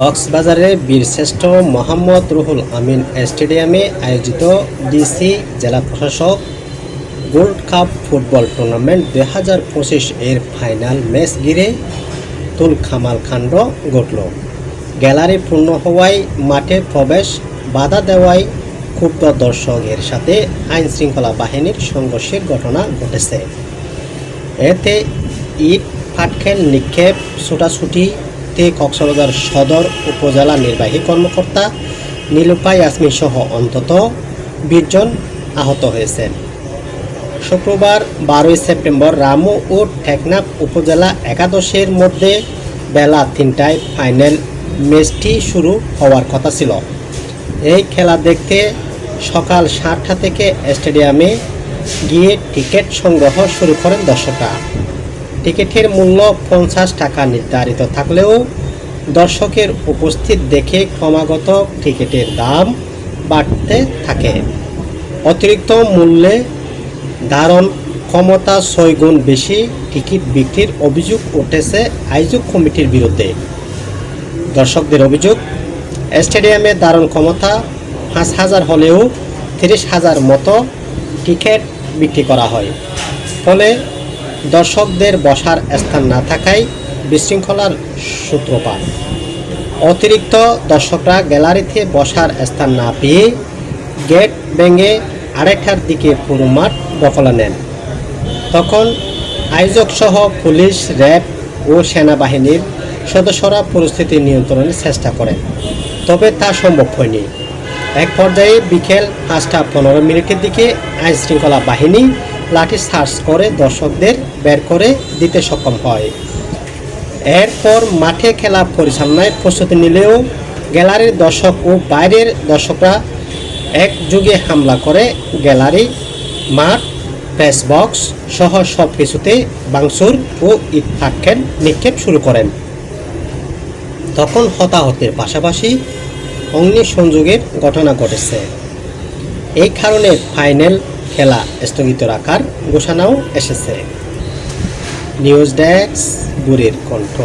কক্সবাজারের বীরশ্রেষ্ঠ মোহাম্মদ রুহুল আমিন স্টেডিয়ামে আয়োজিত ডিসি জেলা প্রশাসক গোল্ড কাপ ফুটবল টুর্নামেন্ট দুই হাজার পঁচিশ এর ফাইনাল ম্যাচ ঘিরে তুল খামাল কাণ্ড ঘটল। গ্যালারি পূর্ণ হওয়ায় মাঠে প্রবেশ, বাধা দেওয়ায় ক্ষুব্ধ দর্শকের সাথে আইন শৃঙ্খলা বাহিনীর সংঘর্ষের ঘটনা ঘটেছে। এতে ইট পাটখেল নিক্ষেপ ছোটাছুটিতে কক্সবাজার সদর উপজেলা নির্বাহী কর্মকর্তা নীলুপা ইয়াসমিন সহ অন্তত বিশজন আহত হয়েছেন। শুক্রবার বারোই সেপ্টেম্বর রামু ও টেকনাফ উপজেলা একাদশের মধ্যে বেলা তিনটায় ফাইনাল ম্যাচটি শুরু হওয়ার কথা ছিল। এই খেলা দেখতে সকাল সাতটা থেকে স্টেডিয়ামে গিয়ে টিকিট সংগ্রহ শুরু করেন দর্শকরা। টিকিটের মূল্য পঞ্চাশ টাকা নির্ধারিত থাকলেও দর্শকের উপস্থিত দেখে ক্রমাগত টিকিটের দাম বাড়তে থাকে। অতিরিক্ত মূল্যে ধারণ ক্ষমতা ছয় গুণ বেশি টিকিট বিক্রির অভিযোগ উঠেছে আয়োজক কমিটির বিরুদ্ধে। দর্শকদের অভিযোগ, স্টেডিয়ামে ধারণ ক্ষমতা পাঁচ হাজার হলেও তিরিশ হাজার মতো টিকিট বিক্রি করা হয়। ফলে দর্শকদের বসার স্থান না থাকায় বিশৃঙ্খলার সূত্রপাত। অতিরিক্ত দর্শকরা গ্যালারিতে বসার স্থান না পেয়ে গেট ভেঙে আড়াইটার দিকে পুরো মাঠ দখলে নেন। তখন আয়োজক সহ পুলিশ, র্যাব ও সেনাবাহিনীর সদস্যরা পরিস্থিতি নিয়ন্ত্রণের চেষ্টা করেন, তবে তা সম্ভব হয়নি। এক পর্যায়ে বিকেল পাঁচটা পনেরো মিনিটের দিকে আইন শৃঙ্খলা বাহিনী লাঠি সার্চ করে দর্শকদের বের করে দিতে সক্ষম হয়। এরপর মাঠে খেলা পরিচালনায় প্রস্তুতি নিলেও গ্যালারির দর্শক ও বাইরের দর্শকরা একযোগে হামলা করে গ্যালারি, মাঠ, প্রেস বক্স সহ সব কিছুতে বাংসুর ও ইট নিক্ষেপ শুরু করেন। তখন হতাহতের পাশাপাশি অগ্নিসংযোগের ঘটনা ঘটেছে। এই কারণে ফাইনাল খেলা স্থগিত রাখার ঘোষণাও এসেছে। নিউজ ডেস্ক বুড়ির কণ্ঠ।